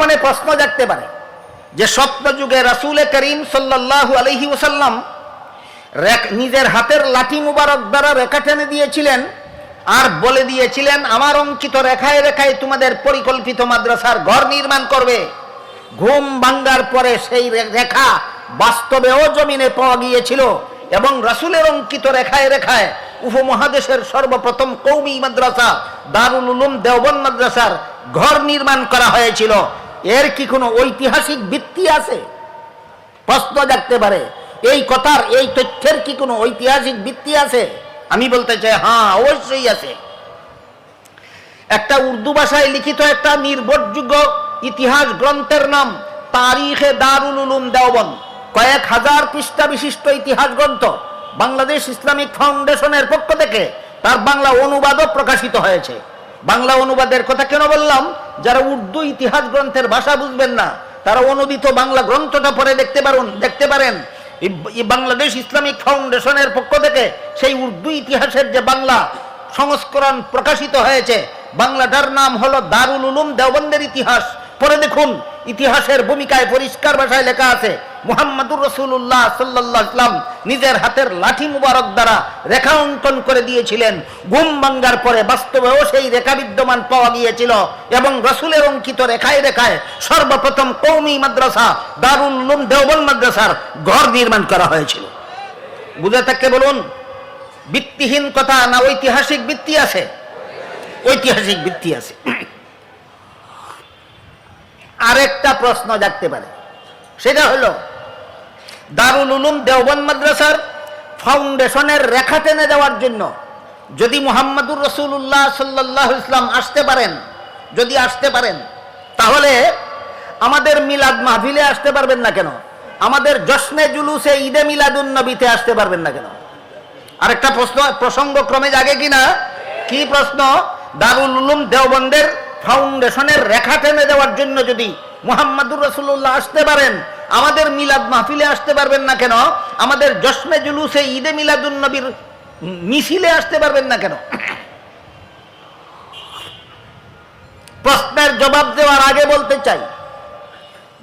মনে প্রশ্ন জাগতে পারে যে স্বপ্ন যুগে রাসুলে করিম সাল্লাল্লাহু আলহি ওসাল্লাম নিজের হাতের লাঠি মুবারক দ্বারা রেখা টেনে দিয়েছিলেন আর বলে দিয়েছিলেন, আমার অঙ্কিত রেখায় রেখায় তোমাদের পরিকল্পিত মাদ্রাসার ঘর নির্মাণ করবে। ঘুম ভাঙ্গার পরে সেই রেখা বাস্তবেও জমিনে পাওয়া গিয়েছিল এবং রাসুলের অঙ্কিত রেখায় রেখায় উপমহাদেশের সর্বপ্রথম কৌমি মাদ্রাসা, দারুল উলুম দেওবন মাদ্রাসার ঘর নির্মাণ করা হয়েছিল। এর কি কোনো ঐতিহাসিক ভিত্তি আছে? প্রশ্ন জাগতে পারে। এই কথার, এই তথ্যের কি কোনো ঐতিহাসিক ভিত্তি আছে? আমি বলতে চাই হ্যাঁ অবশ্যই আছে। একটা উর্দু ভাষায় লিখিত একটা নির্ভরযোগ্য ইতিহাস গ্রন্থের নাম তারিখে দারুল উলুম দেওবন্দ। কয়েক হাজার পৃষ্ঠা বিশিষ্ট ইতিহাস গ্রন্থ বাংলাদেশ ইসলামিক ফাউন্ডেশনের পক্ষ থেকে তার বাংলা অনুবাদও প্রকাশিত হয়েছে। বাংলা অনুবাদের কথা কেন বললাম? যারা উর্দু ইতিহাস গ্রন্থের ভাষা বুঝবেন না, তারা অনুদিত বাংলা গ্রন্থটা পরে দেখতে পারুন, দেখতে পারেন। বাংলাদেশ ইসলামিক ফাউন্ডেশনের পক্ষ থেকে সেই উর্দু ইতিহাসের যে বাংলা সংস্করণ প্রকাশিত হয়েছে, বাংলাটার নাম হলো দারুল উলুম দেওবন্দের ইতিহাস। পরে দেখুন, ইতিহাসের ভূমিকায় পরিষ্কার ভাষায় লেখা আছে মুহাম্মাদুর রসুল্লাহ সাল্লাহ ইসলাম নিজের হাতের লাঠি মুবারক দ্বারা রেখা অঙ্কন করে দিয়েছিলেন। ঘুম ভাঙ্গার পরে বাস্তবেও সেই রেখা বিদ্যমান পাওয়া গিয়েছিল এবং রসুলের অঙ্কিত রেখায় রেখায় সর্বপ্রথম কৌমি মাদ্রাসা, দারুল উলুম দেওবন মাদ্রাসার ঘর নির্মাণ করা হয়েছিল। বুঝে থাকতে বলুন, ভিত্তিহীন কথা না ঐতিহাসিক ভিত্তি আছে? ঐতিহাসিক ভিত্তি আছে। আরেকটা প্রশ্ন জাগতে পারে। সেটা হলো দারুল উলুম দেওবন মাদ্রাসার ফাউন্ডেশনের রেখা টেনে দেওয়ার জন্য যদি মোহাম্মদুর রসুল্লাহ সাল্লাহ ইসলাম আসতে পারেন, যদি আসতে পারেন, তাহলে আমাদের মিলাদ মাহফিলে আসতে পারবেন না কেন? আমাদের জশ্নে জুলুসে ঈদে মিলাদুন নবীতে আসতে পারবেন না কেন? আরেকটা প্রশ্ন প্রসঙ্গ ক্রমে জাগে কিনা? কি প্রশ্ন? দারুল উলুম দেওবন্দের ফাউন্ডেশনের রেখা টেনে দেওয়ার জন্য যদি মোহাম্মদুর রসুল্লাহ আসতে পারেন আমাদের মিলাদ মাহফিলে আসতে পারবেন না কেন? আমাদের জশ্নে জুলুসে ঈদে মিলাদুন নবীর মিছিলে আসতে পারবেন না কেন? প্রশ্নের জবাব দেওয়ার আগে বলতে চাই,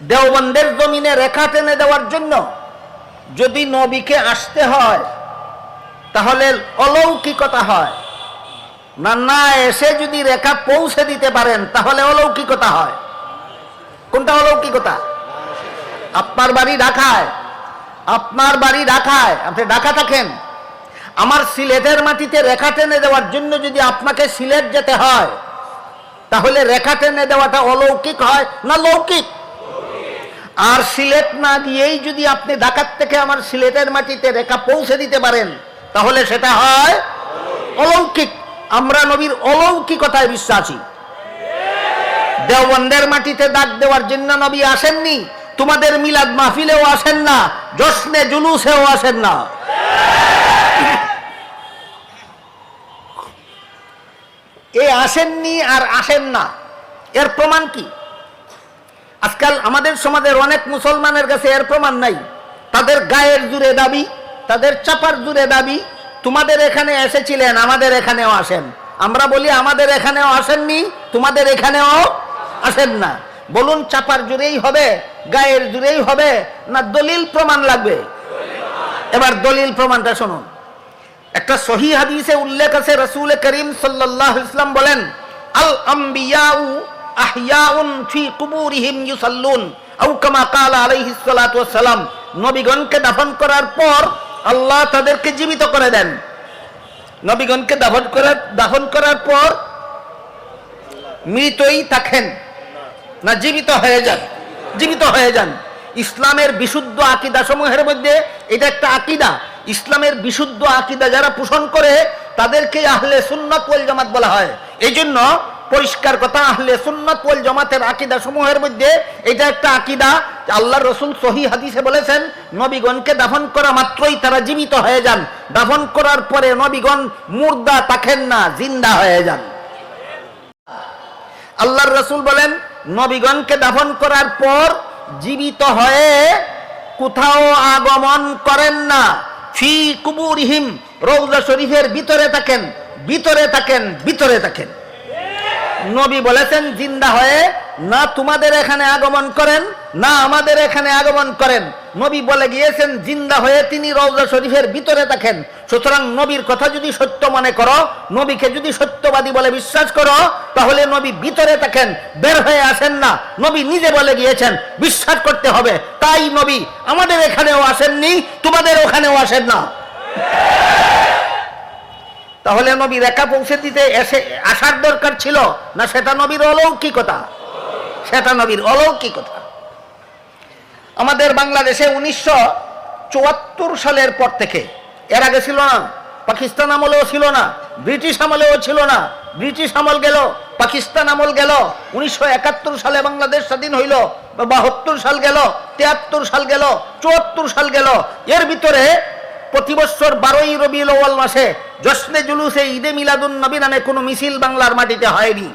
দেওবন্দের জমিনে রেখা টেনে দেওয়ার জন্য যদি নবীকে আসতে হয়, তাহলে অলৌকিকতা হয়। না না, এসে যদি রেখা পৌঁছে দিতে পারেন, তাহলে অলৌকিকতা হয়। কোনটা অলৌকিকতা? আপনার বাড়ি ঢাকায়, আপনার বাড়ি ঢাকায়, আপনি ঢাকা থাকেন, আমার সিলেটের মাটিতে রেখা টেনে দেওয়ার জন্য যদি আপনাকে সিলেট যেতে হয়, তাহলে রেখা টেনে দেওয়াটা অলৌকিক হয় না লৌকিক? আর সিলেট না দিয়েই যদি আপনি ঢাকার থেকে আমার সিলেটের মাটিতে রেখা পৌঁছে দিতে পারেন, তাহলে সেটা হয় অলৌকিক। আমরা নবীর অলৌকিকতায় বিশ্বাসী। দেওবন্দের মাটিতে দাগ দেওয়ার জন্য নবী আসেননি। তোমাদের মিলাদ মাহফিলেও আসেন না, জশ্নে জুলুসেও আসেন না। এ আসেননি আর আসেন না। এর প্রমাণ কি? আজকাল আমাদের সমাজের অনেক মুসলমানের কাছে এর প্রমাণ নাই। তাদের গায়ের জুড়ে দাবি, তাদের চাপার জুড়ে দাবি, তোমাদের এখানে এসেছিলেন, আমাদের এখানেও আসেন। আমরা বলি, আমাদের এখানেও আসেননি, তোমাদের এখানেও আসেন না। বলুন চাপার জুড়েই হবে, গায়ের জুড়েই হবে, না দলিল প্রমাণ লাগবে? এবার দলিল প্রমাণটা শুনুন। একটা সহি হাদিসে উল্লেখ আছে, রসুল করিম সাল্লাহ ইসলাম বলেন, আল আম্বিয়াউ আহইয়াউন ফি কুবুরিহিম ইউসাল্লুন। আও কামা কালা আলাইহিস সালাতু ওয়াস সালাম নবীগণকে দাফন করার পর আল্লাহ তাদেরকে জীবিত করে দেন। নবীগণকে দাফন করার দাফন করার পর মৃতই থাকেন। না জীবিত হয়ে যান, জীবিত হয়ে যান। ইসলামের বিশুদ্ধ আকিদা সমূহের মধ্যে এটা একটা আকিদা। ইসলামের বিশুদ্ধ আকিদা যারা পোষণ করে, তাদেরকে আহলে সুন্নত ওয়াল জামাত বলা হয়। এই জন্য পরিষ্কার কথা, আহলে সুন্নত ওয়াল জামাতের আকিদা সমূহের মধ্যে এটা একটা আকিদা আল্লাহ রসুল সহি হাদিসে বলেছেন, নবীগণকে দাফন করা মাত্রই তারা জীবিত হয়ে যান। দাফন করার পরে নবীগণ মুর্দা থাকেন না, জিন্দা হয়ে যান। আল্লাহর রসুল বলেন নবীগণকে দাফন করার পর জীবিত হয়ে কোথাও আগমন করেন না। ফি কুবুরহিম রৌজা শরীফের ভিতরে থাকেন ভিতরে থাকেন ভিতরে থাকেন। নবী বলেছেন, জিন্দা হয়ে না তোমাদের এখানে আগমন করেন, না আমাদের এখানে আগমন করেন। নবী বলে গিয়েছেন, জিন্দা হয়ে তিনি রওজা শরীফের ভিতরে থাকেন। সুতরাং নবীর কথা যদি সত্য মনে করো, নবীকে যদি সত্যবাদী বলে বিশ্বাস করো, তাহলে নবী ভিতরে থাকেন, বের হয়ে আসেন না। নবী নিজে বলে গিয়েছেন, বিশ্বাস করতে হবে। তাই নবী, আমাদের এখানেও আসেননি, তোমাদের ওখানেও আসেন না। তাহলে নবী রেখা পৌঁছে দিতে এসে আসার দরকার ছিল, না সেটা নবীর অলৌকিকতা? সেটা নবীর অলৌকিকতা। আমাদের বাংলাদেশে উনিশশো চুয়াত্তর সালের পর থেকে, এর আগে ছিল না, পাকিস্তান আমলেও ছিল না, ব্রিটিশ আমলেও ছিল না, ব্রিটিশ আমল গেল, পাকিস্তান আমল গেল, উনিশশো একাত্তর সালে বাংলাদেশ স্বাধীন হইল, বাহাত্তর সাল গেল, তিয়াত্তর সাল গেল, চুয়াত্তর সাল গেল, এর ভিতরে প্রতি বছর বারোই রবি আউয়াল মাসে জশ্নে জুলুসে ঈদে মিলাদুন নবী নামে কোনো মিছিল বাংলার মাটিতে হয়নি।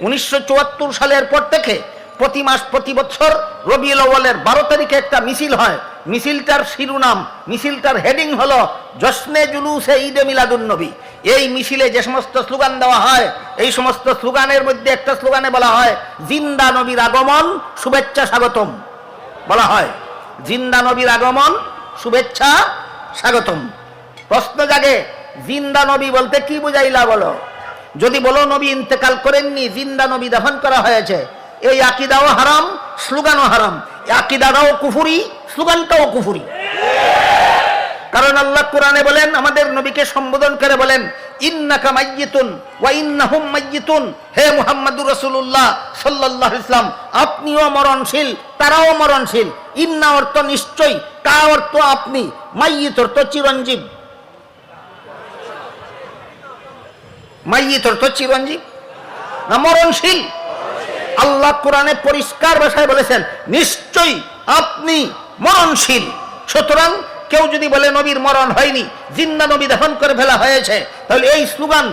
উনিশশো চুয়াত্তর সালের পর থেকে প্রতি মাস, প্রতি বছর রবিউল আউয়ালের বারো তারিখে একটা মিছিল হয়। মিছিলটার শিরোনাম, মিছিলটার হেডিং হলো, জশ্নে জুলুসে ঈদে মিলাদুন নবী। এই মিছিলে যে সমস্ত স্লোগান দেওয়া হয়, এই সমস্ত স্লোগানের মধ্যে একটা স্লোগানে বলা হয়, জিন্দা নবীর আগমন, শুভেচ্ছা স্বাগতম। বলা হয়, জিন্দা নবীর আগমন, শুভেচ্ছা স্বাগতম। প্রশ্ন জাগে, জিন্দা নবী বলতে কি বুঝাইলা বলো? যদি বলো নবী ইন্তেকাল করেননি, জিন্দা নবী দাফন করা হয়েছে, এই আকিদাও হারাম, স্লোগানও হারাম। আকিদাটাও কুফুরি, স্লোগানটাও কুফুরি। কারণ আল্লাহ কোরআনে বলেন, আমাদের নবীকে সম্বোধন করে বলেন, ইন্নাকা মাইয়িতুন ওয়া ইন্নাহুম মাইয়িতুন। হে মুহাম্মাদুর রাসূলুল্লাহ সাল্লাল্লাহু আপনিও মরণশীল, তারাও মরণশীল। ইন্না অর্থ নিশ্চয় কা অর্থ আপনি, মাইয়িত অর্থ চিরঞ্জীব। মাইয়িত অর্থ চিরঞ্জীব না মরণশীল? আল্লাহ কোরআনে পরিষ্কার ভাষায় বলেছেন, নিশ্চয়ই আপনি মরণশীল। সুতরাং কেউ যদি বলে নবীর মরণ হয়নি, জিন্দা নবী দফন করে ফেলা হয়েছে, তাহলে এই স্লোগান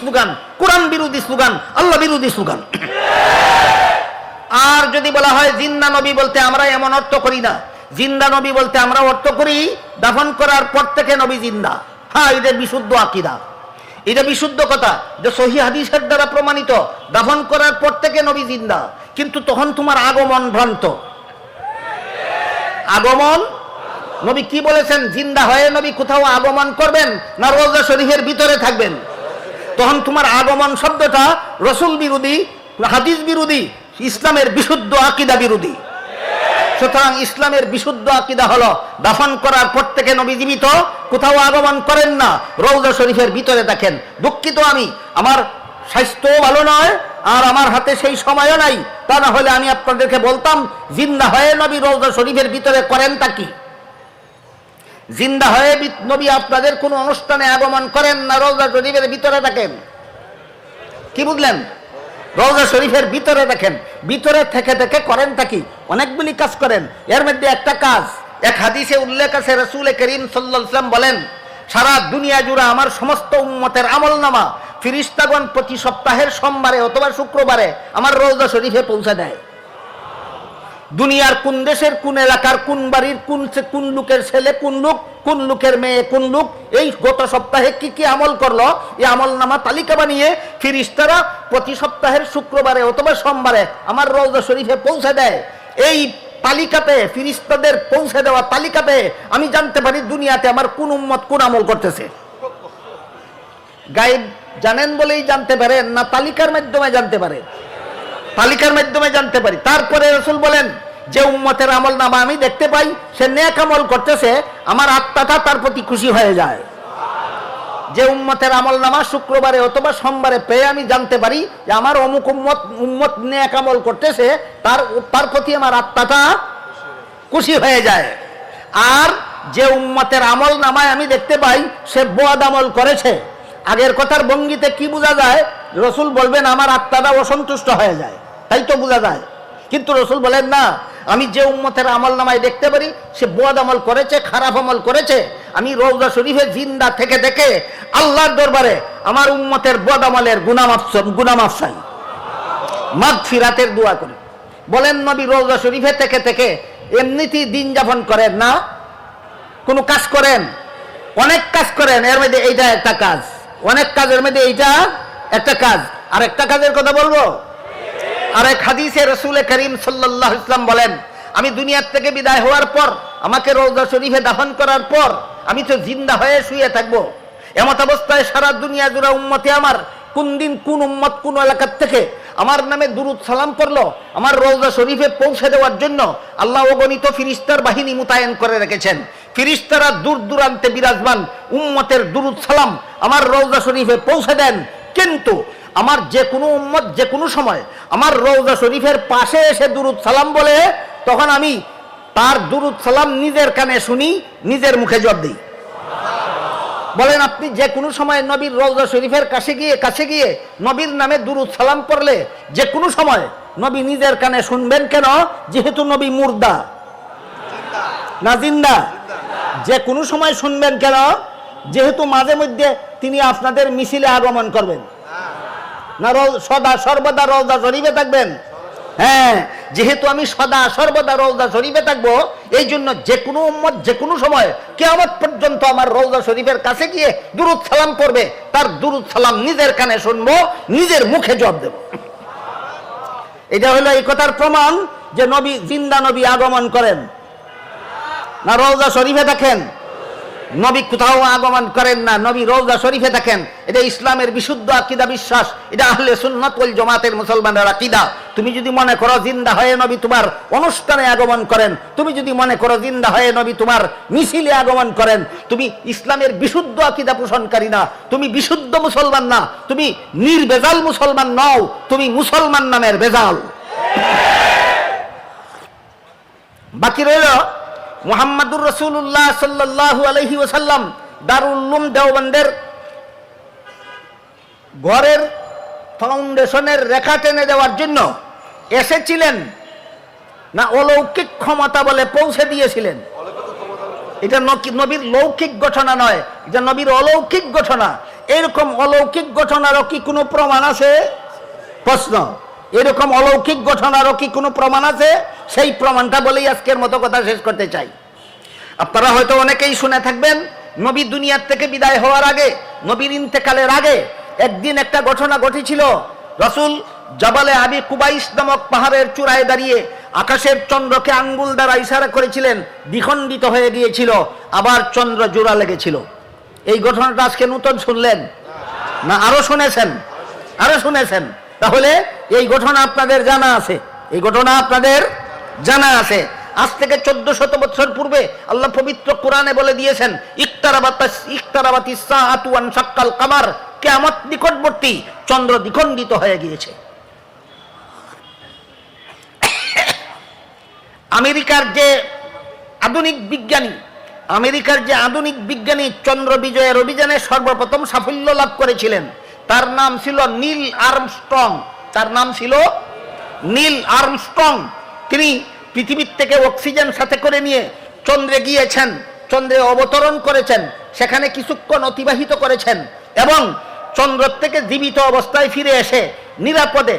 স্লোগান, কোরআন বিরোধী স্লোগান, আল্লাহ বিরোধী স্লোগান। আর যদি বলা হয় জিন্দা নবী বলতে আমরা এমন অর্থ করি না, জিন্দা নবী বলতে আমরা অর্থ করি, দাফন করার পর থেকে নবী জিন্দা। হ্যাঁ এটা বিশুদ্ধ আকিদা। এটা বিশুদ্ধ কথা। যে সহি হাদিসের দ্বারা প্রমাণিত। দাফন করার পর থেকে নবী জিন্দা। কিন্তু তখন তোমার আগমন ভ্রান্ত। আগমন? নবী কি বলেছেন? জিন্দা হয়ে নবী কোথাও আগমন করবেন না রোজা শরীফের ভিতরে থাকবেন? তখন তোমার আগমন শব্দটা রসুল বিরোধী, হাদিস বিরোধী, ইসলামের বিশুদ্ধ আকিদা বিরোধী। সুতরাং ইসলামের বিশুদ্ধ আকিদা হলো দাফন করার পর থেকে নবী জীবিত, কোথাও আগমন করেন না। রৌজা শরীফের ভিতরে দেখেন, দুঃখিত আমি, আমার স্বাস্থ্যও ভালো নয়, আর আমার হাতে সেই সময়ও নাই। তা না হলে আমি আপনাদেরকে বলতাম, জিন্দা হয়ে নবী রৌজা শরীফের ভিতরে করেন তা কি? জিন্দা হয়ে নবী আপনাদের কোনো অনুষ্ঠানে আগমন করেন না রৌজা শরীফের ভিতরে থাকেন কি বুঝলেন? রওজা শরীফের ভিতরে দেখেন, ভিতরে থেকে থেকে করেন থাকি অনেকগুলি কাজ করেন। এর মধ্যে একটা কাজ, এক হাদিসে উল্লেখ আছে, রসুল করিম সাল্লাম বলেন, সারা দুনিয়া জুড়ে আমার সমস্ত উম্মতের আমল নামা ফিরিস্তাগণ প্রতি সপ্তাহের সোমবারে অথবা শুক্রবারে আমার রওজা শরীফে পৌঁছে দেয়। দুনিয়ার কোন দেশের কোন এলাকার কোন বাড়ির কোন লোকের ছেলে কোন লোক কোন লোকের মেয়ে, কোন লোক এই গত সপ্তাহে কি কি আমল করল? এই আমল নামা তালিকা বানিয়ে ফিরিস্তারা প্রতি সপ্তাহের শুক্রবারে অথবা সোমবারে আমার রওজা শরীফে পৌঁছে দেয়। এই তালিকাতে, ফিরিস্তাদের পৌঁছে দেওয়া তালিকাতে আমি জানতে পারি দুনিয়াতে আমার কোন উম্মত কোন আমল করতেছে। গাইব জানেন বলেই জানতে পারেন না তালিকার মাধ্যমে জানতে পারেন তালিকার মাধ্যমে জানতে পারি। তারপরে রসুল বলেন যে উম্মতের আমল নামা আমি দেখতে পাই, সে নেক আমল করতেছে, আমার আত্মাটা তার প্রতি খুশি হয়ে যায়। যে উম্মতের আমল নামা শুক্রবারে অথবা সোমবারে পেয়ে আমি জানতে পারি যে আমার অমুক উম্মত উম্মত নেক আমল করতেছে, তার তার প্রতি আমার আত্মাটা খুশি হয়ে যায়। আর যে উম্মতের আমল নামায় আমি দেখতে পাই, সে বদ আমল করেছে। আগের কথার ভঙ্গিতে কি বোঝা যায়? রসুল বলবেন, আমার আত্মাটা অসন্তুষ্ট হয়ে যায়। তাই তো বোঝা যায়। কিন্তু রসুল বলেন, না, আমি যে উম্মতের আমল নামায় দেখতে পারি, সে বদ আমল করেছে, খারাপ আমল করেছে। আমি রৌজা শরীফে জিন্দা থেকে দেখে আল্লাহর দরবারে আমার উম্মতের বদ আমলের গুনামাফ গুনামাফ চাই। মাগ ফিরাতের দোয়া করি। বলেন, নবী রোজা শরীফে থেকে থেকে এমনিতেই দিন যাপন করেন না, কোনো কাজ করেন, অনেক কাজ করেন, এর মধ্যে এইটা একটা কাজ, অনেক কাজের মধ্যে এইটা একটা কাজ। আর একটা কাজের কথা বলব আরেক হাদিসে রসুল করিম সাল্লাহ ইসলাম বলেন, আমি দুনিয়ার থেকে বিদায় হওয়ার পর, আমাকে রৌদা শরীফে দাফন করার পর, আমি তো জিন্দা হয়ে শুয়ে থাকব। এমত অবস্থায় সারা দুনিয়া জুড়ে উম্মতে আমার কোন দিন কোন উম্মত কোন এলাকার থেকে আমার নামে দুরুদ সালাম করল আমার রৌজা শরীফে পৌঁছে দেওয়ার জন্য আল্লাহ অগণিত ফিরিস্তার বাহিনী মোতায়েন করে রেখেছেন। ফিরিস্তারা দূর দূরান্তে বিরাজমান উম্মতের দুরুদ সালাম আমার রৌজা শরীফে পৌঁছে দেন। কিন্তু আমার যে কোনো উম্মত, যে কোনো সময় আমার রৌজা শরীফের পাশে এসে দুরুদ সালাম বলে, তখন আমি তার দুরুদ সালাম নিজের কানে শুনি, নিজের মুখে জব দিই। বলেন, আপনি যে কোনো সময় নবীর রৌজা শরীফের কাছে গিয়ে কাছে গিয়ে নবীর নামে দুরুদ সালাম করলে যে কোনো সময় নবী নিজের কানে শুনবেন কেন? যেহেতু নবী মুর্দা, না জিন্দা। যে কোনো সময় শুনবেন কেন? যেহেতু মাঝে মধ্যে তিনি আপনাদের মিছিলে আগমন করবেন। না সদা সর্বদা রওজা শরীফে থাকবেন? হ্যাঁ যেহেতু আমি সদা সর্বদা রওজা শরীফে থাকব, এই জন্য যে কোনো উম্মত যে কোনো সময় কেয়ামত পর্যন্ত আমার রওজা শরীফের কাছে গিয়ে দুরুদ সালাম করবে তার দুরুদ সালাম নিজের কানে শুনব, নিজের মুখে জবাব দেব। এটা হলো এই কথার প্রমাণ যে নবী, জিন্দা নবী আগমন করেন। না রওজা শরীফে দেখেন নবী কোথাও আগমন করেন না, নবী রোজা শরীফে থাকেন। এটা ইসলামের বিশুদ্ধ আকিদা, বিশ্বাস। এটা আহলে সুন্নাত ওয়াল জামাতের মুসলমানের আকিদা। তুমি যদি মনে করো জিন্দা হয়ে নবী তোমার অনুষ্ঠানে আগমন করেন, তুমি যদি মনে করো জিন্দা হয়ে নবী তোমার মিছিলে আগমন করেন, তুমি ইসলামের বিশুদ্ধ আকিদা পোষণকারী না, তুমি বিশুদ্ধ মুসলমান না, তুমি নির্বেজাল মুসলমান নও, তুমি মুসলমান নামের বেজাল। বাকি রইল মোহাম্মদুর রসুল্লাহ সাল্লাহু আলহি ওসাল্লাম দারুল্লুম দেওবন্দের ঘরের ফাউন্ডেশনের রেখা টেনে দেওয়ার জন্য এসেছিলেন না অলৌকিক ক্ষমতা বলে পৌঁছে দিয়েছিলেন। এটা নবীর লৌকিক ঘটনা নয়, এটা নবীর অলৌকিক ঘটনা। এরকম অলৌকিক ঘটনারও কি কোনো প্রমাণ আছে? প্রশ্ন। এরকম অলৌকিক ঘটনারও কি কোনো প্রমাণ আছে? সেই প্রমাণটা বলেই আজকের মতো কথা শেষ করতে চাই। আপনারা হয়তো অনেকেই শুনে থাকবেন, নবী দুনিয়ার থেকে বিদায় হওয়ার আগে, নবীর ইন্তেকালের আগে একদিন একটা ঘটনা ঘটেছিল। রসুল জবালে আবি কুবাইস নামক পাহাড়ের চূড়ায় দাঁড়িয়ে আকাশের চন্দ্রকে আঙ্গুল দ্বারা ইশারা করেছিলেন, দ্বিখণ্ডিত হয়ে গিয়েছিল, আবার চন্দ্র জোড়া লেগেছিল। এই ঘটনাটা আজকে নূতন শুনলেন? না, আরও শুনেছেন? আরও শুনেছেন? তাহলে এই ঘটনা আপনাদের জানা আছে। এই ঘটনা আপনাদের জানা আছে। আজ থেকে চোদ্দ শত বছর পূর্বে আল্লাহ পবিত্র কোরআনে বলে দিয়েছেন কামার। কিয়ামত নিকটবর্তী চন্দ্র দ্বিখণ্ডিত হয়ে গিয়েছে। আমেরিকার যে আধুনিক বিজ্ঞানী, আমেরিকার যে আধুনিক বিজ্ঞানী চন্দ্র বিজয়ের অভিযানে সর্বপ্রথম সাফল্য লাভ করেছিলেন, তার নাম ছিল নীল আর্মস্ট্রং। তার নাম ছিল নীল আর্মস্ট্রং। তিনি পৃথিবীর থেকে অক্সিজেন সাথে করে নিয়ে চন্দ্রে গিয়েছেন, চন্দ্রে অবতরণ করেছেন, সেখানে কিছুক্ষণ অতিবাহিত করেছেন এবং চন্দ্র থেকে জীবিত অবস্থায় ফিরে এসে, নিরাপদে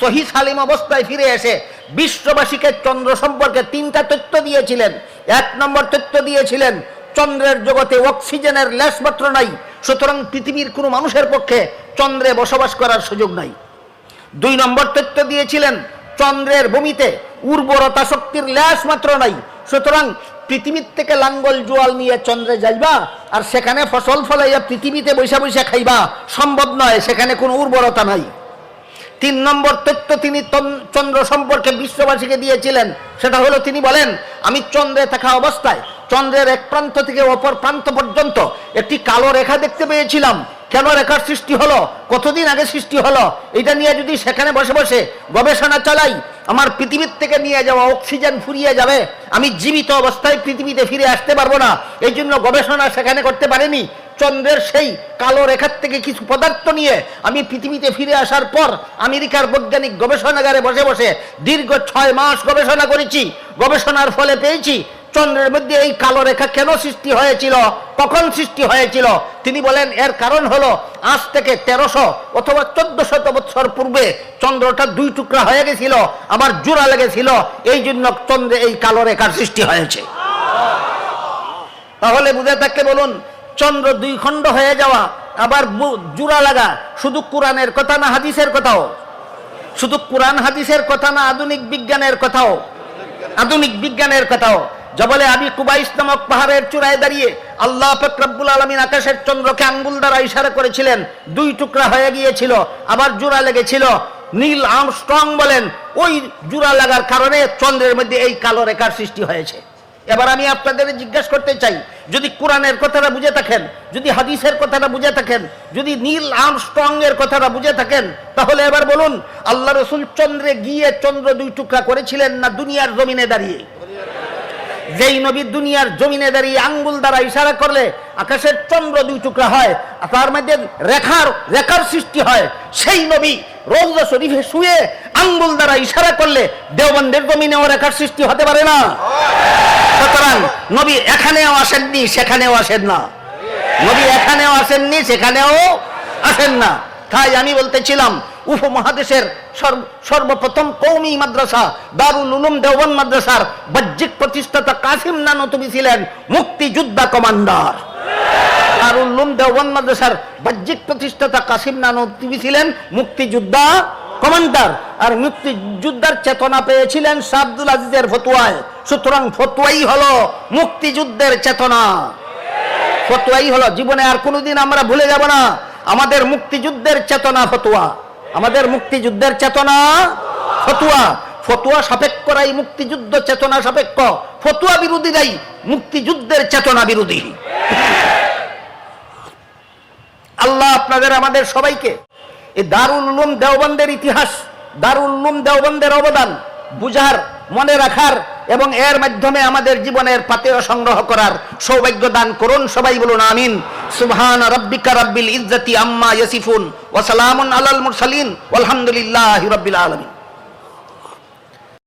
সহি সালিম অবস্থায় ফিরে এসে বিশ্ববাসীকে চন্দ্র সম্পর্কে তিনটা তথ্য দিয়েছিলেন। এক নম্বর তথ্য দিয়েছিলেন, চন্দ্রের জগতে অক্সিজেনের লেশমাত্র নাই, সুতরাং পৃথিবীর কোনো মানুষের পক্ষে চন্দ্রে বসবাস করার সুযোগ নাই। দুই নম্বর তথ্য দিয়েছিলেন, চন্দ্রের ভূমিতে উর্বরতা শক্তির ল্যাস মাত্র নাই। সুতরাং পৃথিবীর থেকে লাঙ্গল জোয়াল নিয়ে চন্দ্রে যাইবা আর সেখানে ফসল ফলাইয়া পৃথিবীতে বৈশা বৈশা খাইবা সম্ভব নয়, সেখানে কোনো উর্বরতা নাই। তিন নম্বর তথ্য তিনি চন্দ্র সম্পর্কে বিশ্ববাসীকে দিয়েছিলেন, সেটা হলো তিনি বলেন, আমি চন্দ্রে থাকা অবস্থায়, চন্দ্রের এক প্রান্ত থেকে অপর প্রান্ত পর্যন্ত একটি কালো রেখা দেখতে পেয়েছিলাম। কেন রেখার সৃষ্টি হলো? কতদিন আগে সৃষ্টি হলো? এটা নিয়ে যদি সেখানে বসে বসে গবেষণা চালাই, আমার পৃথিবীর থেকে নিয়ে যাওয়া অক্সিজেন ফুরিয়ে যাবে, আমি জীবিত অবস্থায় পৃথিবীতে ফিরে আসতে পারব না। এই জন্য গবেষণা সেখানে করতে পারেনি। চন্দ্রের সেই কালো রেখার থেকে কিছু পদার্থ নিয়ে আমি পৃথিবীতে ফিরে আসার পর আমেরিকার বৈজ্ঞানিক গবেষণাগারে বসে বসে দীর্ঘ ছয় মাস গবেষণা করেছি। গবেষণার ফলে পেয়েছি চন্দ্রের মধ্যে এই কালো রেখা কেন সৃষ্টি হয়েছিল? কখন সৃষ্টি হয়েছিল? তিনি বলেন, এর কারণ হলো আজ থেকে তেরোশো অথবা চোদ্দ শত বছর পূর্বে চন্দ্রটা দুই টুকরা হয়ে গেছিল, আবার জোড়া লেগেছিল। এই জন্য চন্দ্রে এই কালো রেখার সৃষ্টি হয়েছে। তাহলে বুঝে থাকলে বলুন, চন্দ্র দুই খণ্ড হয়ে যাওয়া, আবার জোড়া লাগা, শুধু কোরআনের কথা না হাদিসের কথাও? শুধু কোরআন হাদিসের কথা না আধুনিক বিজ্ঞানের কথাও? আধুনিক বিজ্ঞানের কথাও? জবলে আবি কুবাইস নামক পাহাড়ের চূড়ায় দাঁড়িয়ে আল্লাহ ফকরাবুল আলমিন আকাশের চন্দ্রকে আঙ্গুল দ্বারা ইশারা করেছিলেন। দুই টুকরা হয়ে গিয়েছিল, আবার জোড়া লেগেছিল। নীল আর্মস্ট্রং বলেন, ওই জোড়া লাগার কারণে চন্দ্রের মধ্যে এই কালো রেখার সৃষ্টি হয়েছে। এবার আমি আপনাদের জিজ্ঞেস করতে চাই, যদি কোরআনের কথাটা বুঝে থাকেন, যদি হাদিসের কথাটা বুঝে থাকেন, যদি নীল আর্মস্ট্রং এর কথাটা বুঝে থাকেন, তাহলে এবার বলুন, আল্লাহ রসুল চন্দ্রে গিয়ে চন্দ্র দুই টুকরা করেছিলেন না দুনিয়ার জমিনে দাঁড়িয়ে? যেই নবী দুনিয়ার জমিনে দাঁড়িয়ে আঙ্গুল দ্বারা ইশারা করলে আকাশের চন্দ্র দুই টুকরা হয়, আর তার মধ্যে রেখার রেখার সৃষ্টি হয়, সেই নবী রৌজা শরীফে শুয়ে আঙ্গুল দ্বারা ইশারা করলে দেওবন্দের জমিনেও রেখার সৃষ্টি হতে পারে না। সুতরাং নবী এখানেও আসেননি, সেখানেও আসেন না। নবী এখানেও আসেননি, সেখানেও আসেন না। তাই আমি বলতেছিলাম উপমহাদেশের সর্বপ্রথম কৌমি মাদ্রাসা, দারুল উলুম দেওবন মাদ্রাসার বাহ্যিক প্রতিষ্ঠাতা কাসিম নানতবি ছিলেন মুক্তিযোদ্ধা কমান্ডার। দারুল উলুম দেওবন মাদ্রাসার বাহ্যিক প্রতিষ্ঠাতা কাসিম ছিলেন মুক্তিযোদ্ধা কমান্ডার। আর মুক্তিযোদ্ধার চেতনা পেয়েছিলেন শাহ আজিজের ফতুয়ায়। সুতরাং ফতুয়াই হলো মুক্তিযুদ্ধের চেতনা। ফতোয়াই হলো, জীবনে আর কোনোদিন আমরা ভুলে যাব না। আমাদের মুক্তিযুদ্ধের চেতনা ফতোয়া। আমাদের মুক্তিযুদ্ধের চেতনা ফতুয়া। ফতুয়া সাপেক্ষরাই মুক্তিযুদ্ধ চেতনা সাপেক্ষ। ফতুয়া বিরোধী বিরোধীরাই মুক্তিযুদ্ধের চেতনা বিরোধী। আল্লাহ আপনাদের, আমাদের সবাইকে এই দারুল উলুম দেওবন্দের ইতিহাস, দারুল উলুম দেওবন্দের অবদান বুঝার, মনে রাখার এবং এর মাধ্যমে আমাদের জীবনের পাতেও সংগ্রহ করার সৌভাগ্য দান করুন সবাই বলুন আমিন। সুবহান রব্বিকা রব্বিল ইজ্জতি আম্মা ইয়াসিফুন ওয়া সালামুন আলাল মুরসালিন। আলহামদুলিল্লাহি রাব্বিল আলামিন।